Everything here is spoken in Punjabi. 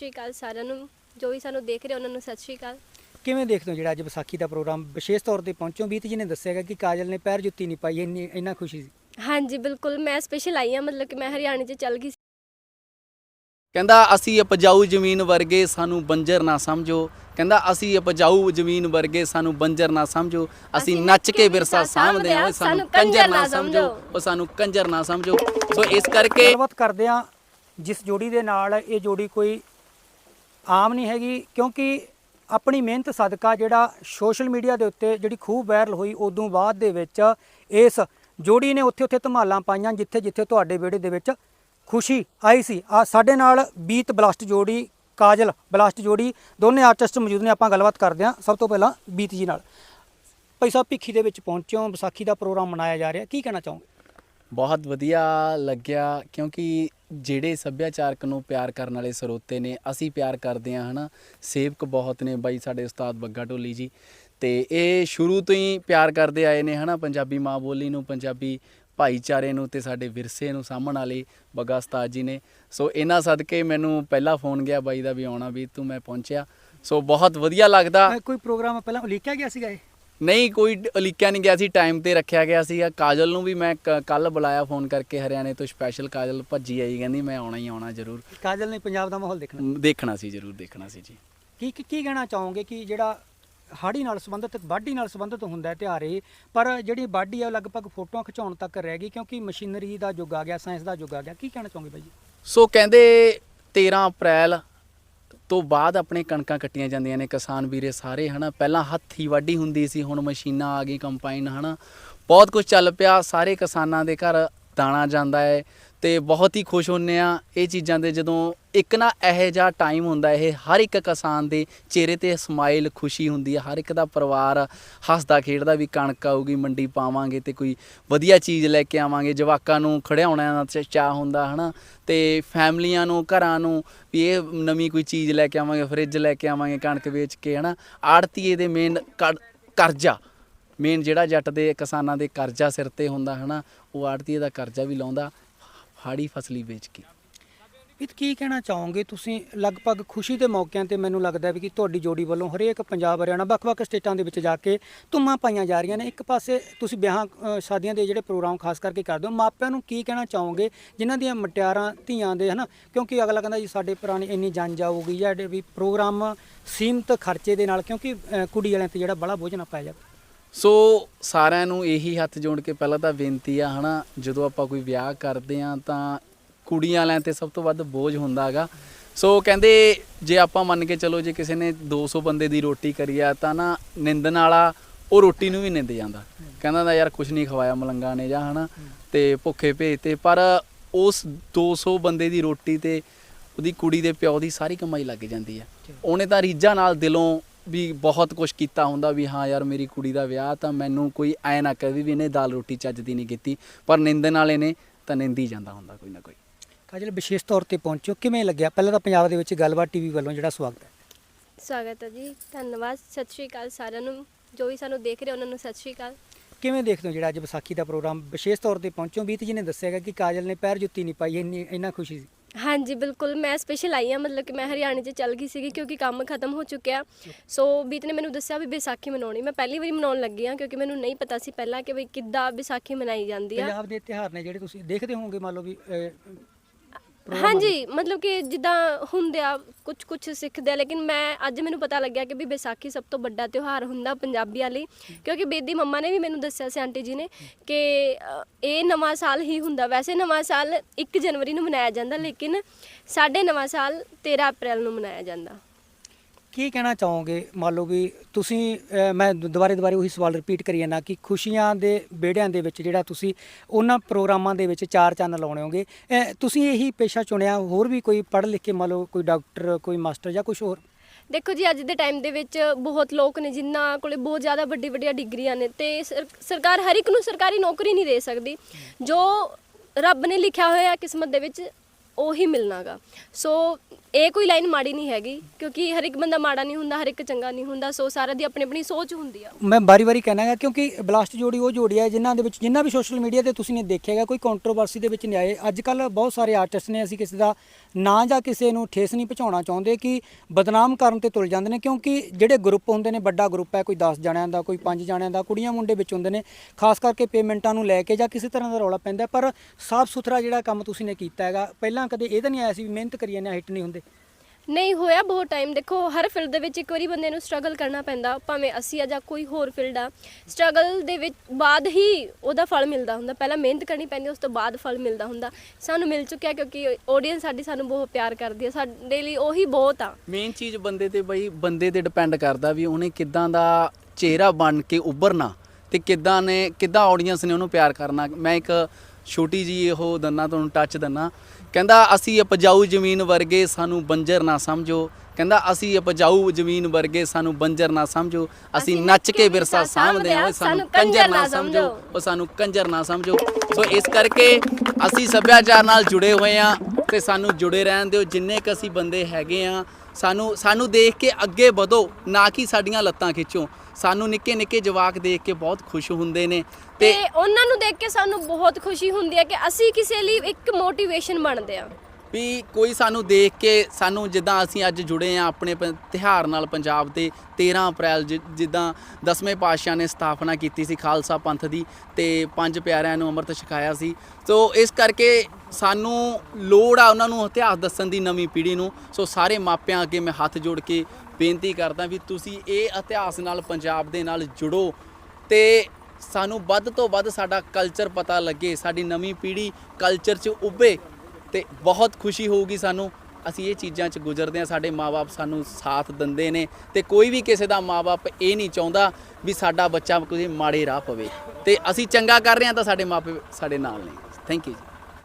ਸ਼੍ਰੀ ਅਕਾਲ ਸਾਰਿਆਂ ਨੂੰ ਜੋ ਵੀ ਸਾਨੂੰ ਦੇਖ ਰਹੇ ਉਹਨਾਂ ਨੂੰ ਸਤਿ ਸ਼੍ਰੀ ਅਕਾਲ ਕਿਵੇਂ ਦੇਖਦੇ ਹੋ ਜਿਹੜਾ ਅੱਜ ਵਿਸਾਖੀ ਦਾ ਪ੍ਰੋਗਰਾਮ ਵਿਸ਼ੇਸ਼ ਤੌਰ ਤੇ ਪਹੁੰਚੋ? ਬੀਤ ਜੀ ਨੇ ਦੱਸਿਆਗਾ ਕਿ ਕਾਜਲ ਨੇ ਪੈਰ ਜੁੱਤੀ ਨਹੀਂ ਪਾਈ ਇੰਨੀ ਇੰਨਾ ਖੁਸ਼ੀ ਸੀ। ਹਾਂਜੀ ਬਿਲਕੁਲ। ਮੈਂ ਸਪੈਸ਼ਲ ਆਈ ਹਾਂ ਮਤਲਬ ਕਿ ਮੈਂ ਹਰਿਆਣੇ 'ਚ ਚੱਲ ਗਈ ਸੀ। ਕਹਿੰਦਾ ਅਸੀਂ ਉਪਜਾਊ ਜ਼ਮੀਨ ਵਰਗੇ ਸਾਨੂੰ ਬੰਜਰ ਨਾ ਸਮਝੋ। ਕਹਿੰਦਾ ਅਸੀਂ ਉਪਜਾਊ ਜ਼ਮੀਨ ਵਰਗੇ ਸਾਨੂੰ ਬੰਜਰ ਨਾ ਸਮਝੋ। ਅਸੀਂ ਨੱਚ ਕੇ ਵਿਰਸਾ ਸਾਂਭਦੇ ਹਾਂ ਸਾਨੂੰ ਕੰਜਰ ਨਾ ਸਮਝੋ। ਉਹ ਸਾਨੂੰ ਕੰਜਰ ਨਾ ਸਮਝੋ। ਸੋ ਇਸ ਕਰਕੇ ਗੱਲਬਾਤ ਕਰਦੇ ਆ ਜਿਸ ਜੋੜੀ ਦੇ ਨਾਲ ਇਹ ਜੋੜੀ ਕੋਈ ਆਮ ਨਹੀਂ ਹੈਗੀ, ਕਿਉਂਕਿ ਆਪਣੀ ਮਿਹਨਤ ਸਦਕਾ ਜਿਹੜਾ ਸੋਸ਼ਲ ਮੀਡੀਆ ਦੇ ਉੱਤੇ ਜਿਹੜੀ ਖੂਬ ਵਾਇਰਲ ਹੋਈ, ਉਦੋਂ ਬਾਅਦ ਦੇ ਵਿੱਚ ਇਸ ਜੋੜੀ ਨੇ ਉੱਥੇ ਉੱਥੇ ਧਮਾਲਾਂ ਪਾਈਆਂ, ਜਿੱਥੇ ਜਿੱਥੇ ਤੁਹਾਡੇ ਵਿਹੜੇ ਦੇ ਵਿੱਚ ਖੁਸ਼ੀ ਆਈ ਸੀ। ਆ ਸਾਡੇ ਨਾਲ ਬੀਤ ਬਲਾਸਟ ਜੋੜੀ, ਕਾਜਲ ਬਲਾਸਟ ਜੋੜੀ, ਦੋਨੇ ਆਰਟਿਸਟ ਮੌਜੂਦ ਨੇ, ਆਪਾਂ ਗੱਲਬਾਤ ਕਰਦੇ ਹਾਂ। ਸਭ ਤੋਂ ਪਹਿਲਾਂ ਬੀਤ ਜੀ ਨਾਲ। ਭਾਈ ਸਾਹਿਬ, ਭਿੱਖੀ ਦੇ ਵਿੱਚ ਪਹੁੰਚਿਓ ਵਿਸਾਖੀ ਦਾ ਪ੍ਰੋਗਰਾਮ ਮਨਾਇਆ ਜਾ ਰਿਹਾ, ਕੀ ਕਹਿਣਾ ਚਾਹੋਗੇ? ਬਹੁਤ ਵਧੀਆ ਲੱਗਿਆ ਕਿਉਂਕਿ ਜਿਹੜੇ ਸੱਭਿਆਚਾਰਕ ਨੂੰ ਪਿਆਰ ਕਰਨ ਵਾਲੇ ਸਰੋਤੇ ਨੇ, ਅਸੀਂ ਪਿਆਰ ਕਰਦੇ ਹਾਂ, ਹਨਾ? ਸੇਵਕ ਬਹੁਤ ਨੇ ਬਾਈ ਸਾਡੇ ਉਸਤਾਦ ਬੱਗਾ ਢੋਲੀ ਜੀ। ਤੇ ਇਹ ਸ਼ੁਰੂ ਤੋਂ ਹੀ ਪਿਆਰ ਕਰਦੇ ਆਏ ਨੇ, ਹਨਾ? ਪੰਜਾਬੀ ਮਾਂ ਬੋਲੀ ਨੂੰ, ਪੰਜਾਬੀ ਭਾਈਚਾਰੇ ਨੂੰ ਤੇ ਸਾਡੇ ਵਿਰਸੇ ਨੂੰ ਸਾਂਭਣ ਵਾਲੇ ਬੱਗਾ ਉਸਤਾਦ ਜੀ ਨੇ। ਸੋ ਇਹਨਾਂ ਸਦਕੇ ਮੈਨੂੰ ਪਹਿਲਾ ਫੋਨ ਗਿਆ ਬਾਈ ਦਾ ਵੀ ਆਉਣਾ ਵੀ ਤੂੰ ਮੈਂ ਪਹੁੰਚਿਆ। ਸੋ ਬਹੁਤ ਵਧੀਆ ਲੱਗਦਾ। ਕੋਈ ਪ੍ਰੋਗਰਾਮ ਪਹਿਲਾਂ ਉਲੀਕਿਆ ਗਿਆ ਸੀਗਾ ਇਹ? ਨਹੀਂ ਕੋਈ ਉਲੀਕਿਆ ਨਹੀਂ ਗਿਆ ਸੀ ਟਾਈਮ ਤੇ ਰੱਖਿਆ ਗਿਆ ਸੀਗਾ। ਕਾਜਲ ਨੂੰ ਵੀ ਮੈਂ ਕੱਲ ਬੁਲਾਇਆ ਫੋਨ ਕਰਕੇ ਹਰਿਆਣੇ ਤੋਂ ਸਪੈਸ਼ਲ ਕਾਜਲ ਭੱਜੀ ਆਈ ਕਹਿੰਦੀ ਮੈਂ ਆਉਣਾ ਹੀ ਆਉਣਾ ਜ਼ਰੂਰ। ਕਾਜਲ ਨੇ ਪੰਜਾਬ ਦਾ ਮਾਹੌਲ ਦੇਖਣਾ? ਦੇਖਣਾ ਸੀ ਜ਼ਰੂਰ ਦੇਖਣਾ ਸੀ ਜੀ। ਕੀ ਕੀ ਕਹਿਣਾ ਚਾਹੋਗੇ ਕਿ ਜਿਹੜਾ ਹਾੜੀ ਨਾਲ ਸੰਬੰਧਿਤ ਵਾਢੀ ਨਾਲ ਸੰਬੰਧਿਤ ਹੁੰਦਾ ਇਹ ਪਰ ਜਿਹੜੀ ਵਾਢੀ ਆ ਲਗਭਗ ਫੋਟੋਆਂ ਖਿਚਾਉਣ ਤੱਕ ਰਹਿ ਗਈ ਕਿਉਂਕਿ ਮਸ਼ੀਨਰੀ ਦਾ ਯੁੱਗ ਆ ਗਿਆ ਸਾਇੰਸ ਦਾ ਯੁੱਗ ਆ ਗਿਆ ਕੀ ਕਹਿਣਾ ਚਾਹੋਗੇ ਬਾਈ ਜੀ? ਸੋ ਕਹਿੰਦੇ 13 ਅਪ੍ਰੈਲ ਤੋਂ ਬਾਅਦ ਆਪਣੇ ਕਣਕਾਂ ਕੱਟੀਆਂ ਜਾਂਦੀਆਂ ਨੇ ਕਿਸਾਨ ਵੀਰੇ ਸਾਰੇ, ਹਨਾ? ਪਹਿਲਾਂ ਹੱਥੀ ਵਾਢੀ ਹੁੰਦੀ ਸੀ, ਹੁਣ ਮਸ਼ੀਨਾਂ ਆ ਗਈ ਕੰਬਾਈਨ, ਹਨਾ? ਬਹੁਤ ਕੁਝ ਚੱਲ ਪਿਆ, ਸਾਰੇ ਕਿਸਾਨਾਂ ਦੇ ਘਰ ਦਾਣਾ ਜਾਂਦਾ ਹੈ ਤੇ ਬਹੁਤ ਹੀ ਖੁਸ਼ ਹੁੰਨੇ ਆ ਇਹ ਚੀਜ਼ਾਂ ਦੇ ਜਦੋਂ ਇੱਕ ਨਾ ਇਹੋ ਜਿਹਾ ਟਾਈਮ ਹੁੰਦਾ, ਇਹ ਹਰ ਇੱਕ ਕਿਸਾਨ ਦੇ ਚਿਹਰੇ ਤੇ ਸਮਾਈਲ ਖੁਸ਼ੀ ਹੁੰਦੀ ਹੈ, ਹਰ ਇੱਕ ਦਾ ਪਰਿਵਾਰ ਹੱਸਦਾ, ਖੇਡਦਾ ਵੀ ਕਣਕ ਆਊਗੀ, ਮੰਡੀ ਪਾਵਾਂਗੇ ਤੇ ਕੋਈ ਵਧੀਆ ਚੀਜ਼ ਲੈ ਕੇ ਆਵਾਂਗੇ, ਜਵਾਕਾਂ ਨੂੰ ਖੜਿਆਉਣਾ ਦਾ ਚ- ਚਾਅ ਹੁੰਦਾ, ਹਨਾ, ਤੇ ਫੈਮਲੀਆਂ ਨੂੰ, ਘਰਾਂ ਨੂੰ ਵੀ ਇਹ ਨਵੀਂ ਕੋਈ ਚੀਜ਼ ਲੈ ਕੇ ਆਵਾਂਗੇ ਫਰਿੱਜ ਲੈ ਕੇ ਆਵਾਂਗੇ, ਕਣਕ ਵੇਚ ਕੇ, ਹਨਾ, ਆੜਤੀਏ ਦੇ ਮੇਨ ਕਰਜ਼ਾ ਮੇਨ ਜਿਹੜਾ ਜੱਟ ਦੇ ਕਿਸਾਨਾਂ ਦੇ ਕਰਜ਼ਾ ਸਿਰ ਤੇ ਹੁੰਦਾ, ਹਨਾ, ਉਹ ਆੜਤੀਏ ਦਾ ਕਰਜ਼ਾ ਵੀ ਲਾਉਂਦਾ ਹਾੜੀ ਫਸਲੀ ਵੇਚ ਕੇ। ਇਹ ਕੀ ਕਹਿਣਾ ਚਾਹੋਗੇ? ਤੁਸੀਂ ਲਗਭਗ ਖੁਸ਼ੀ ਦੇ ਮੌਕਿਆਂ ਤੇ ਮੈਨੂੰ ਲੱਗਦਾ ਵੀ ਕਿ ਤੁਹਾਡੀ ਜੋੜੀ ਵੱਲੋਂ ਹਰੇਕ ਪੰਜਾਬ ਹਰਿਆਣਾ, ਵੱਖ-ਵੱਖ ਸਟੇਟਾਂ ਦੇ ਵਿੱਚ ਜਾ ਕੇ ਧੁੰਮਾਂ ਪਾਈਆਂ ਜਾ ਰਹੀਆਂ ਨੇ। ਇੱਕ ਪਾਸੇ ਤੁਸੀਂ ਵਿਆਹਾਂ ਸ਼ਾਦੀਆਂ ਦੇ ਜਿਹੜੇ ਪ੍ਰੋਗਰਾਮ ਖਾਸ ਕਰਕੇ ਕਰਦੇ ਹੋ, ਮਾਪਿਆਂ ਨੂੰ ਕੀ ਕਹਿਣਾ ਚਾਹੋਗੇ? ਜਿਨ੍ਹਾਂ ਦੀਆਂ ਮਟਿਆਰਾਂ, ਧੀਆਂ ਦੇ, ਹਨਾ? ਕਿਉਂਕਿ ਅਗਲਾ ਕਹਿੰਦਾ ਜੀ, ਸਾਡੇ ਪੁਰਾਣੀ ਇੰਨੀ ਜੰਜ ਜਾਊਗੀ ਜਾਂ ਵੀ ਪ੍ਰੋਗਰਾਮ ਸੀਮਤ ਖਰਚੇ ਦੇ ਨਾਲ, ਕਿਉਂਕਿ ਕੁੜੀ ਵਾਲਿਆਂ ਤੇ ਜਿਹੜਾ ਬੜਾ ਬੋਝ ਨਾ ਪਾਇਆ ਜਾਵੇ। ਸੋ ਸਾਰਿਆਂ ਨੂੰ ਇਹੀ ਹੱਥ ਜੋੜ ਕੇ ਪਹਿਲਾਂ ਤਾਂ ਬੇਨਤੀ ਆ ਹਨਾ ਜਦੋਂ ਆਪਾਂ ਕੋਈ ਵਿਆਹ ਕਰਦੇ ਆ ਤਾਂ ਕੁੜੀਆਂ ਵਾਲਿਆਂ ਤੇ ਸਭ ਤੋਂ ਵੱਧ ਬੋਝ ਹੁੰਦਾ ਹੈਗਾ। ਸੋ ਕਹਿੰਦੇ ਜੇ ਆਪਾਂ ਮੰਨ ਕੇ ਚਲੋ ਜੇ ਕਿਸੇ ਨੇ 200 ਬੰਦੇ ਦੀ ਰੋਟੀ ਕਰੀ ਆ ਤਾਂ ਨਾ ਨਿੰਦਣ ਵਾਲਾ ਉਹ ਰੋਟੀ ਨੂੰ ਵੀ ਨਿੰਦ ਜਾਂਦਾ। ਕਹਿੰਦਾ ਦਾ ਯਾਰ ਕੁਝ ਨਹੀਂ ਖਵਾਇਆ ਮਲੰਗਾ ਨੇ ਜਾਂ ਹਨਾ ਤੇ ਭੁੱਖੇ ਭੇਜਤੇ ਪਰ ਉਸ 200 ਬੰਦੇ ਦੀ ਰੋਟੀ ਤੇ ਉਹਦੀ ਕੁੜੀ ਦੇ ਪਿਓ ਦੀ ਸਾਰੀ ਕਮਾਈ ਲੱਗ ਜਾਂਦੀ ਆ। ਉਹਨੇ ਤਾਂ ਰੀਝਾਂ ਨਾਲ ਦਿਲੋਂ ਵੀ ਬਹੁਤ ਕੁਝ ਕੀਤਾ ਹੁੰਦਾ ਵੀ ਹਾਂ ਯਾਰ ਮੇਰੀ ਕੁੜੀ ਦਾ ਵਿਆਹ ਤਾਂ ਮੈਨੂੰ ਕੋਈ ਐ ਨਾ ਕਹੇ ਵੀ ਇਹਨੇ ਦਾਲ ਰੋਟੀ ਚੱਜ ਦੀ ਨਹੀਂ ਕੀਤੀ ਪਰ ਨਿੰਦਣ ਵਾਲੇ ਨੇ ਤਾਂ ਨਿੰਦੀ ਜਾਂਦਾ ਹੁੰਦਾ ਕੋਈ ਨਾ ਕੋਈ। ਕਾਜਲ ਵਿਸ਼ੇਸ਼ ਤੌਰ ਤੇ ਪਹੁੰਚੋ ਕਿਵੇਂ ਲੱਗਿਆ? ਪਹਿਲਾਂ ਤਾਂ ਪੰਜਾਬ ਦੇ ਵਿੱਚ ਗੱਲਬਾਤ ਟੀਵੀ ਵੱਲੋਂ ਜਿਹੜਾ ਸਵਾਗਤ ਹੈ। ਸਵਾਗਤ ਹੈ ਜੀ ਧੰਨਵਾਦ ਸਤਿ ਸ਼੍ਰੀ ਅਕਾਲ ਸਾਰਿਆਂ ਨੂੰ ਜੋ ਵੀ ਸਾਨੂੰ ਦੇਖ ਰਹੇ ਉਹਨਾਂ ਨੂੰ ਸਤਿ ਸ਼੍ਰੀ ਅਕਾਲ। ਕਿਵੇਂ ਦੇਖਦੇ ਹੋ ਜਿਹੜਾ ਅੱਜ ਵਿਸਾਖੀ ਦਾ ਪ੍ਰੋਗਰਾਮ? ਵਿਸ਼ੇਸ਼ ਤੌਰ ਤੇ ਪਹੁੰਚੋ ਬੀਤ ਜੀ ਨੇ ਦੱਸਿਆਗਾ ਕਿ ਕਾਜਲ ਨੇ ਪੈਰ ਜੁੱਤੀ ਨਹੀਂ ਪਾਈ ਇੰਨੀ ਇੰਨਾ ਖੁਸ਼ੀ ਸੀ। ਹਾਂਜੀ ਬਿਲਕੁਲ। ਮੈਂ ਸਪੈਸ਼ਲ ਆਈ ਹਾਂ ਮਤਲਬ ਕਿ ਮੈਂ ਹਰਿਆਣੇ 'ਚ ਚੱਲ ਗਈ ਸੀਗੀ ਕਿਉਂਕਿ ਕੰਮ ਖਤਮ ਹੋ ਚੁੱਕਿਆ। ਸੋ ਬੀਤ ਨੇ ਮੈਨੂੰ ਦੱਸਿਆ ਵੀ ਵਿਸਾਖੀ ਮਨਾਉਣੀ। ਮੈਂ ਪਹਿਲੀ ਵਾਰੀ ਮਨਾਉਣ ਲੱਗੀ ਹਾਂ ਕਿਉਂਕਿ ਮੈਨੂੰ ਨਹੀਂ ਪਤਾ ਸੀ ਪਹਿਲਾਂ ਕਿ ਵੀ ਕਿੱਦਾਂ ਵਿਸਾਖੀ ਮਨਾਈ ਜਾਂਦੀ ਆ। ਪੰਜਾਬ ਦੇ ਤਿਉਹਾਰ ਨੇ ਜਿਹੜੇ ਤੁਸੀਂ ਦੇਖਦੇ ਹੋਵੋਗੇ ਮੰਨ ਲਓ ਵੀ ਅਹ, ਹਾਂਜੀ ਮਤਲਬ ਕਿ ਜਿੱਦਾਂ ਹੁੰਦੇ ਆ ਕੁਝ ਕੁਝ ਸਿੱਖਦੇ ਆ ਲੇਕਿਨ ਮੈਂ ਅੱਜ ਮੈਨੂੰ ਪਤਾ ਲੱਗਿਆ ਕਿ ਵੀ ਵਿਸਾਖੀ ਸਭ ਤੋਂ ਵੱਡਾ ਤਿਉਹਾਰ ਹੁੰਦਾ ਪੰਜਾਬੀਆਂ ਲਈ ਕਿਉਂਕਿ ਬੇਦੀ ਮੰਮਾ ਨੇ ਵੀ ਮੈਨੂੰ ਦੱਸਿਆ ਸੀ ਆਂਟੀ ਜੀ ਨੇ ਕਿ ਅ, ਇਹ ਨਵਾਂ ਸਾਲ ਹੀ ਹੁੰਦਾ। ਵੈਸੇ ਨਵਾਂ ਸਾਲ 1 ਜਨਵਰੀ ਨੂੰ ਮਨਾਇਆ ਜਾਂਦਾ ਲੇਕਿਨ ਸਾਡੇ ਨਵਾਂ ਸਾਲ 13 ਅਪ੍ਰੈਲ ਨੂੰ ਮਨਾਇਆ ਜਾਂਦਾ। ਕੀ ਕਹਿਣਾ ਚਾਹੋਗੇ? ਮੰਨ ਲਓ ਵੀ ਤੁਸੀਂ ਅਹ, ਮੈਂ ਦੁ- ਦੁਬਾਰੇ ਦੁਬਾਰੇ ਉਹੀ ਸਵਾਲ ਰਿਪੀਟ ਕਰੀ ਜਾਂਦਾ ਕਿ ਖੁਸ਼ੀਆਂ ਦੇ ਵਿਹੜਿਆਂ ਦੇ ਵਿੱਚ ਜਿਹੜਾ ਤੁਸੀਂ ਉਹਨਾਂ ਪ੍ਰੋਗਰਾਮਾਂ ਦੇ ਵਿੱਚ ਚਾਰ ਚੰਨ ਲਾਉਣੇ ਹੋਗੇ ਅਹ, ਤੁਸੀਂ ਇਹੀ ਪੇਸ਼ਾ ਚੁਣਿਆ ਹੋਰ ਵੀ ਕੋਈ ਪੜ੍ਹ ਲਿਖ ਕੇ ਮੰਨ ਲਓ ਕੋਈ ਡਾਕਟਰ ਕੋਈ ਮਾਸਟਰ ਜਾਂ ਕੁਝ ਹੋਰ? ਦੇਖੋ ਜੀ ਅੱਜ ਦੇ ਟਾਈਮ ਦੇ ਵਿੱਚ ਬਹੁਤ ਲੋਕ ਨੇ ਜਿਨ੍ਹਾਂ ਕੋਲੇ ਬਹੁਤ ਜ਼ਿਆਦਾ ਵੱਡੀ ਵੱਡੀਆਂ ਡਿਗਰੀਆਂ ਨੇ ਤੇ ਸਰ- ਸਰਕਾਰ ਹਰ ਇੱਕ ਨੂੰ ਸਰਕਾਰੀ ਨੌਕਰੀ ਨਹੀਂ ਦੇ ਸਕਦੀ। ਜੋ ਰੱਬ ਨੇ ਲਿਖਿਆ ਹੋਇਆ ਕਿਸਮਤ ਦੇ ਵਿੱਚ ਉਹੀ ਮਿਲਣਾਗਾ। ਸੋ ਇਹ ਕੋਈ ਲਾਈਨ ਮਾੜੀ ਨਹੀਂ ਹੈਗੀ, ਕਿਉਂਕਿ ਹਰ ਇੱਕ ਬੰਦਾ ਮਾੜਾ ਨਹੀਂ ਹੁੰਦਾ, ਹਰ ਇੱਕ ਚੰਗਾ ਨਹੀਂ ਹੁੰਦਾ, ਸੋ ਸਾਰਿਆਂ ਦੀ ਆਪਣੀ ਆਪਣੀ ਸੋਚ ਹੁੰਦੀ ਆ। ਮੈਂ ਬਾਰੀ-ਬਾਰੀ ਕਹਿਣਾਗਾ, ਕਿਉਂਕਿ ਬਲਾਸਟ ਜੋੜੀ ਉਹ ਜੋੜੀ ਹੈ ਜਿਨ੍ਹਾਂ ਦੇ ਵਿੱਚ ਜਿੰਨਾ ਵੀ ਸੋਸ਼ਲ ਮੀਡੀਆ ਤੇ ਤੁਸੀਂ ਨੇ ਦੇਖਿਆਗਾ ਕੋਈ ਕੰਟਰੋਵਰਸੀ ਦੇ ਵਿੱਚ ਨਹੀਂ ਆਏ। ਅੱਜ ਕੱਲ ਬਹੁਤ ਸਾਰੇ ਆਰਟਿਸਟ ਨੇ ਅਸੀਂ ਕਿਸੇ ਦਾ ਨਾਂ ਜਾਂ ਕਿਸੇ ਨੂੰ ਠੇਸ ਨਹੀਂ ਪਹੁੰਚਾਉਣਾ ਚਾਹੁੰਦੇ ਕਿ ਬਦਨਾਮ ਕਰਨ ਤੇ ਤੁਲ ਜਾਂਦੇ ਨੇ, ਕਿਉਂਕਿ ਜਿਹੜੇ ਗਰੁੱਪ ਹੁੰਦੇ ਨੇ, ਵੱਡਾ ਗਰੁੱਪ ਹੈ, ਕੋਈ 10 ਜਣਿਆਂ ਦਾ, ਕੋਈ 5 ਜਣਿਆਂ ਦਾ, ਕੁੜੀਆਂ ਮੁੰਡੇ ਵਿੱਚ ਹੁੰਦੇ ਨੇ, ਖਾਸ ਕਰਕੇ ਪੇਮੈਂਟਾਂ ਨੂੰ ਲੈ ਕੇ ਜਾਂ ਕਿਸੇ ਤਰ੍ਹਾਂ ਦਾ ਰੌਲਾ ਪੈਂਦਾ, ਪਰ ਸਾਫ਼ ਸੁਥਰਾ ਜਿਹੜਾ ਕੰਮ ਤੁਸੀਂ ਨੇ ਕੀਤਾ ਹੈਗਾ, ਪਹਿਲਾਂ ਕਦੇ ਇਹ ਤਾਂ ਨਹੀਂ ਆਇਆ ਸੀ ਵੀ ਮਿਹਨਤ ਕਰੀ ਨਾ ਹਿੱਟ ਨਹੀਂ ਹੁੰਦੇ। ਨਹੀਂ ਹੋਇਆ ਬਹੁਤ ਟਾਈਮ ਦੇਖੋ, ਹਰ ਫੀਲਡ ਦੇ ਵਿੱਚ ਇੱਕ ਵਾਰੀ ਬੰਦੇ ਨੂੰ ਸਟਰਗਲ ਕਰਨਾ ਪੈਂਦਾ। ਭਾਵੇਂ ਅਸੀਂ ਆ ਜਾਂ ਕੋਈ ਹੋਰ ਫੀਲਡ ਆ। ਸਟਰਗਲ ਦੇ ਵਿੱਚ ਬਾਅਦ ਹੀ ਉਹਦਾ ਫਲ ਮਿਲਦਾ ਹੁੰਦਾ। ਪਹਿਲਾਂ ਮਿਹਨਤ ਕਰਨੀ ਪੈਂਦੀ, ਉਸ ਤੋਂ ਬਾਅਦ ਫਲ ਮਿਲਦਾ ਹੁੰਦਾ। ਸਾਨੂੰ ਮਿਲ ਚੁੱਕਿਆ ਕਿਉਂਕਿ ਆਡੀਅנס ਸਾਡੀ ਸਾਨੂੰ ਬਹੁਤ ਪਿਆਰ ਕਰਦੀ ਹੈ ਸਾਡੇ ਲਈ ਉਹੀ ਬਹੁਤ ਆ। ਮੇਨ ਚੀਜ਼ ਬੰਦੇ ਤੇ ਬਈ, ਬੰਦੇ ਤੇ ਡਿਪੈਂਡ ਕਰਦਾ ਵੀ ਉਹਨੇ ਕਿੱਦਾਂ ਦਾ ਚਿਹਰਾ ਬਣ ਕੇ ਉੱਭਰਨਾ। ਤੇ ਕਿੱਦਾਂ ਨੇ ਕਿੱਦਾਂ ਆਡੀਅנס ਨੇ ਉਹਨੂੰ ਪਿਆਰ ਕਰਨਾ? ਮੈਂ ਇੱਕ ਛੋਟੀ ਜੀ ਉਹ ਦੰਨਾ ਤੁਹਾਨੂੰ ਟੱਚ ਦੰਨਾ। ਕਹਿੰਦਾ ਅਸੀਂ ਉਪਜਾਊ ਜ਼ਮੀਨ ਵਰਗੇ ਸਾਨੂੰ ਬੰਜਰ ਨਾ ਸਮਝੋ। ਕਹਿੰਦਾ ਅਸੀਂ ਉਪਜਾਊ ਜ਼ਮੀਨ ਵਰਗੇ ਸਾਨੂੰ ਬੰਜਰ ਨਾ ਸਮਝੋ। ਅਸੀਂ ਨੱਚ ਕੇ ਵਿਰਸਾ ਸਾਂਭਦੇ ਹਾਂ ਸਾਨੂੰ ਕੰਜਰ ਨਾ ਸਮਝੋ। ਉਹ ਸਾਨੂੰ ਕੰਜਰ ਨਾ ਸਮਝੋ। ਸੋ ਇਸ ਕਰਕੇ ਅਸੀਂ ਸੱਭਿਆਚਾਰ ਨਾਲ ਜੁੜੇ ਹੋਏ ਆ ਤੇ ਸਾਨੂੰ ਜੁੜੇ ਰਹਿਣ ਦਿਓ। ਜਿੰਨੇ ਕ ਅਸੀਂ ਬੰਦੇ ਹੈਗੇ ਆ ਸਾਨੂੰ ਸਾਨੂੰ ਦੇਖ ਕੇ ਅੱਗੇ ਵਧੋ, ਨਾ ਕਿ ਸਾਡੀਆਂ ਲੱਤਾਂ ਖਿੱਚੋ। ਸਾਨੂੰ ਨਿੱਕੇ ਨਿੱਕੇ ਜਵਾਕ ਦੇਖ ਕੇ ਬਹੁਤ ਖੁਸ਼ ਹੁੰਦੇ ਨੇ ਤੇ ਤੇ ਉਹਨਾਂ ਨੂੰ ਦੇਖ ਕੇ ਸਾਨੂੰ ਬਹੁਤ ਖੁਸ਼ੀ ਹੁੰਦੀ ਹੈ ਕਿ ਅਸੀਂ ਕਿਸੇ ਲਈ ਇੱਕ ਮੋਟੀਵੇਸ਼ਨ ਬਣਦੇ ਆ ਵੀ ਕੋਈ ਸਾਨੂੰ ਦੇਖ ਕੇ ਸਾਨੂੰ ਜਿੱਦਾਂ ਅਸੀਂ ਅੱਜ ਜੁੜੇ ਆ ਆਪਣੇ ਪ- ਤਿਉਹਾਰ ਨਾਲ ਪੰਜਾਬ ਦੇ 13 ਅਪ੍ਰੈਲ ਜਿ- ਜਿੱਦਾਂ ਦਸਵੇਂ ਪਾਤਸ਼ਾਹ ਨੇ ਸਥਾਪਨਾ ਕੀਤੀ ਸੀ ਖਾਲਸਾ ਪੰਥ ਦੀ ਤੇ ਪੰਜ ਪਿਆਰਿਆਂ ਨੂੰ ਅੰਮ੍ਰਿਤ ਛਕਾਇਆ ਸੀ। ਸੋ ਇਸ ਕਰਕੇ ਸਾਨੂੰ ਲੋੜ ਆ ਉਹਨਾਂ ਨੂੰ ਇਤਿਹਾਸ ਦੱਸਣ ਦੀ ਨਵੀਂ ਪੀੜ੍ਹੀ ਨੂੰ। ਸੋ ਸਾਰੇ ਮਾਪਿਆਂ ਅੱਗੇ ਮੈਂ ਹੱਥ ਜੋੜ ਕੇ ਬੇਨਤੀ ਕਰਦਾ ਵੀ ਤੁਸੀਂ ਇਹ ਇਤਿਹਾਸ ਨਾਲ ਪੰਜਾਬ ਦੇ ਨਾਲ ਜੁੜੋ ਤੇ ਸਾਨੂੰ ਵੱਧ ਤੋਂ ਵੱਧ ਸਾਡਾ ਕਲਚਰ ਪਤਾ ਲੱਗੇ, ਸਾਡੀ ਨਵੀਂ ਪੀੜ੍ਹੀ ਕਲਚਰ 'ਚ ਉੱਭੇ। ਤੇ ਬਹੁਤ ਖੁਸ਼ੀ ਹੋਊਗੀ ਸਾਨੂੰ। ਅਸੀਂ ਇਹ ਚੀਜ਼ਾਂ 'ਚ ਗੁਜ਼ਰਦੇ ਹਾਂ, ਸਾਡੇ ਮਾਪੇ ਸਾਨੂੰ ਸਾਥ ਦਿੰਦੇ ਨੇ ਤੇ ਕੋਈ ਵੀ ਕਿਸੇ ਦਾ ਮਾਪੇ ਇਹ ਨਹੀਂ ਚਾਹੁੰਦਾ ਵੀ ਸਾਡਾ ਬੱਚਾ ਕਿਸੇ ਮਾੜੇ ਰਾਹ ਪਵੇ। ਤੇ ਅਸੀਂ ਚੰਗਾ ਕਰ ਰਹੇ ਹਾਂ ਤਾਂ ਸਾਡੇ ਮਾਪੇ ਸਾਡੇ ਨਾਲ ਨੇ। Thank you